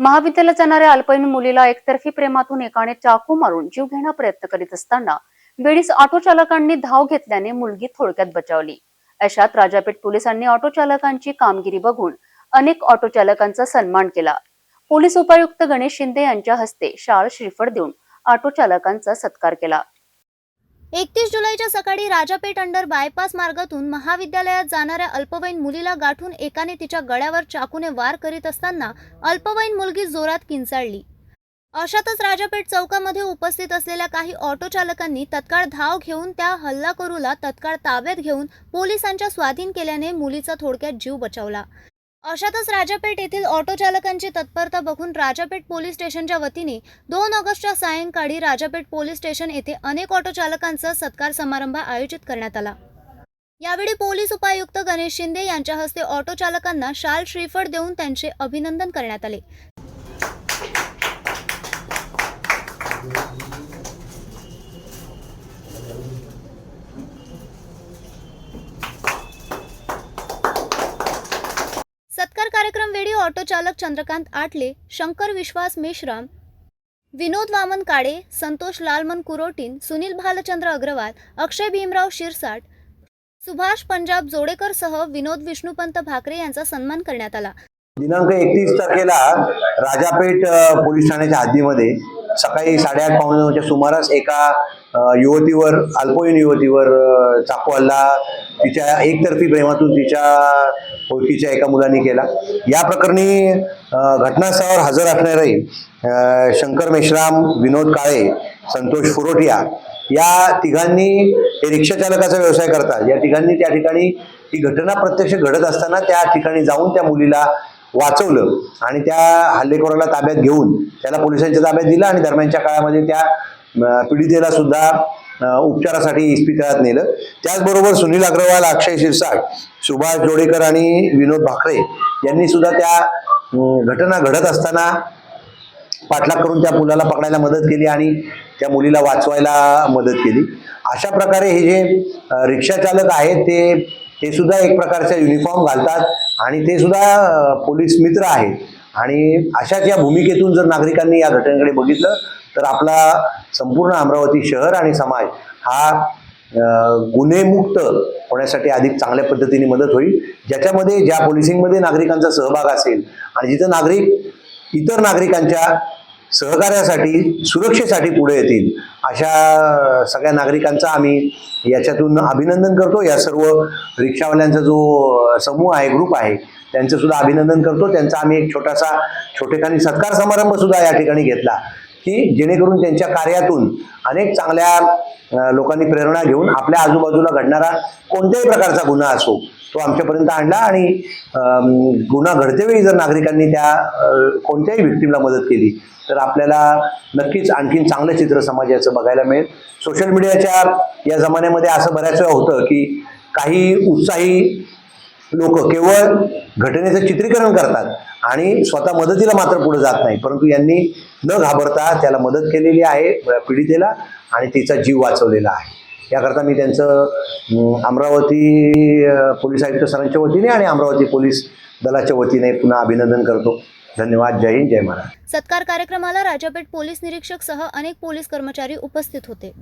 महाविद्यालयात जाणाऱ्या अल्पवयीन मुलीला एकतर्फी प्रेमातून एकाने चाकू मारून जीव घेण्याचा प्रयत्न करीत असताना वेळीस ऑटो चालकांनी धाव घेतल्याने मुलगी थोडक्यात बचावली. अशात राजापेठ पोलिसांनी ऑटो चालकांची कामगिरी बघून अनेक ऑटो चालकांचा सन्मान केला. पोलीस उपायुक्त गणेश शिंदे यांच्या हस्ते शाळ श्रीफळ देऊन ऑटो चालकांचा सत्कार केला. एकतीस जुलैच्या सकाळी राजापेठ अंडर बायपास मार्गातून महाविद्यालयात जाणाऱ्या अल्पवयीन मुलीला गाठून एकाने तिच्या गळ्यावर चाकूने वार करीत असताना अल्पवयीन मुलगी जोरात किंचाळली. अशातच राजापेठ चौकामध्ये उपस्थित असलेल्या काही ऑटो चालकांनी तत्काळ धाव घेऊन त्या हल्लाकरूला तत्काळ ताब्यात घेऊन पोलिसांच्या स्वाधीन केल्याने मुलीचा थोडक्यात जीव बचावला. अशातच राजापेठ येथील ऑटो चालकांची तत्परता बघून राजापेठ पोलीस स्टेशनच्या वतीने दोन ऑगस्टच्या सायंकाळी राजापेठ पोलीस स्टेशन येथे अनेक ऑटो चालकांचा सत्कार समारंभ आयोजित करण्यात आला. यावेळी पोलीस उपायुक्त गणेश शिंदे यांच्या हस्ते ऑटो चालकांना शाल श्रीफळ देऊन त्यांचे अभिनंदन करण्यात आले. सत्कार कार्यक्रम वेळी ऑटो चालक चंद्रकांत आटले शंकर विश्वास मेश्राम विनोद वामन काळे संतोष लालमन कुरोटीन सुनील भालचंद्र अग्रवाल अक्षय भीमराव शिरसाट सुभाष पंजाब जोडेकरसह विनोद विष्णुपंत भाकरे यांचा सन्मान करण्यात आला. दिनांक एकतीस तारखेला राजापेठ पोलीस ठाण्याच्या हद्दीमध्ये सकाळी साडेआठ पावणे नऊच्या सुमारास एका युवतीवर अल्पवयीन युवतीवर चाकू हल्ला तिच्या एकतर्फी प्रेमातून तिच्या ओळखीच्या एका मुलांनी केला. या प्रकरणी घटनास्थळावर हजर असणारे शंकर मेश्राम विनोद काळे संतोष फुरोटिया या तिघांनी हे रिक्षाचालकाचा व्यवसाय करतात. या तिघांनी त्या ठिकाणी ही घटना प्रत्यक्ष घडत असताना त्या ठिकाणी जाऊन त्या मुलीला वाचवलं आणि त्या हल्लेखोराला ताब्यात घेऊन त्याला पोलिसांच्या ताब्यात दिलं आणि दरम्यानच्या काळामध्ये त्या पीडितेला सुद्धा उपचारासाठी इस्पितळात नेलं. त्याचबरोबर सुनील अग्रवाल अक्षय शिरसाट सुभाष जोडेकर आणि विनोद भाकरे यांनी सुद्धा त्या घटना घडत असताना पाठलाग करून त्या मुलाला पकडायला मदत केली आणि त्या मुलीला वाचवायला मदत केली. अशा प्रकारे हे जे रिक्षाचालक रिक्षा चालक आहेत ते हे सुद्धा एक प्रकारचा युनिफॉर्म घालतात. आणि ते सुद्धा पोलीस मित्र आहेत. आणि अशाच या भूमिकेतून जर नागरिकांनी या घटनेकडे बघितलं तर आपला संपूर्ण अमरावती शहर आणि समाज हा गुन्हेमुक्त होण्यासाठी अधिक चांगल्या पद्धतीने मदत होईल. ज्याच्यामध्ये ज्या पोलिसिंगमध्ये नागरिकांचा सहभाग असेल आणि जिथं नागरिक इतर नागरिकांच्या सहकार्यासाठी सुरक्षेसाठी पुढे येतील. अशा सगळ्या नागरिकांचा आम्ही याच्यातून अभिनंदन करतो. या सर्व रिक्षावाल्यांचा जो समूह आहे ग्रुप आहे त्यांचं सुद्धा अभिनंदन करतो. त्यांचा आम्ही एक छोटासा छोटेखानी सत्कार समारंभ सुद्धा या ठिकाणी घेतला. की जेणेकरून त्यांच्या कार्यातून अनेक चांगल्या लोकांनी प्रेरणा घेऊन आपल्या आजूबाजूला घडणारा कोणत्याही प्रकारचा गुन्हा असो तो आमच्यापर्यंत आणला आणि गुन्हा घडतेवेळी जर नागरिकांनी त्या कोणत्याही व्यक्तीला मदत केली तर आपल्याला नक्कीच आणखीन चांगलं चित्र समाजाचं बघायला मिळेल. सोशल मीडियाच्या या जमान्यामध्ये असं बऱ्याच वेळा होतं की काही उत्साही लोक केवळ घटनेचं चित्रीकरण करतात आणि स्वतः मदतीला मात्र पुढे जात नाही. परंतु यांनी न घाबरता त्याला मदत केलेली आहे पीडितेला आणि तिचा जीव वाचवलेला आहे. याकरता मी त्यांचं अमरावती पोलीस आयुक्त सरांच्या वतीने आणि अमरावती पोलीस दलाच्या वतीने पुन्हा अभिनंदन करतो. धन्यवाद. जय हिंद जय महाराज सत्कार कार्यक्रमाला राजापेठ पोलीस निरीक्षक सह अनेक पोलीस कर्मचारी उपस्थित होते.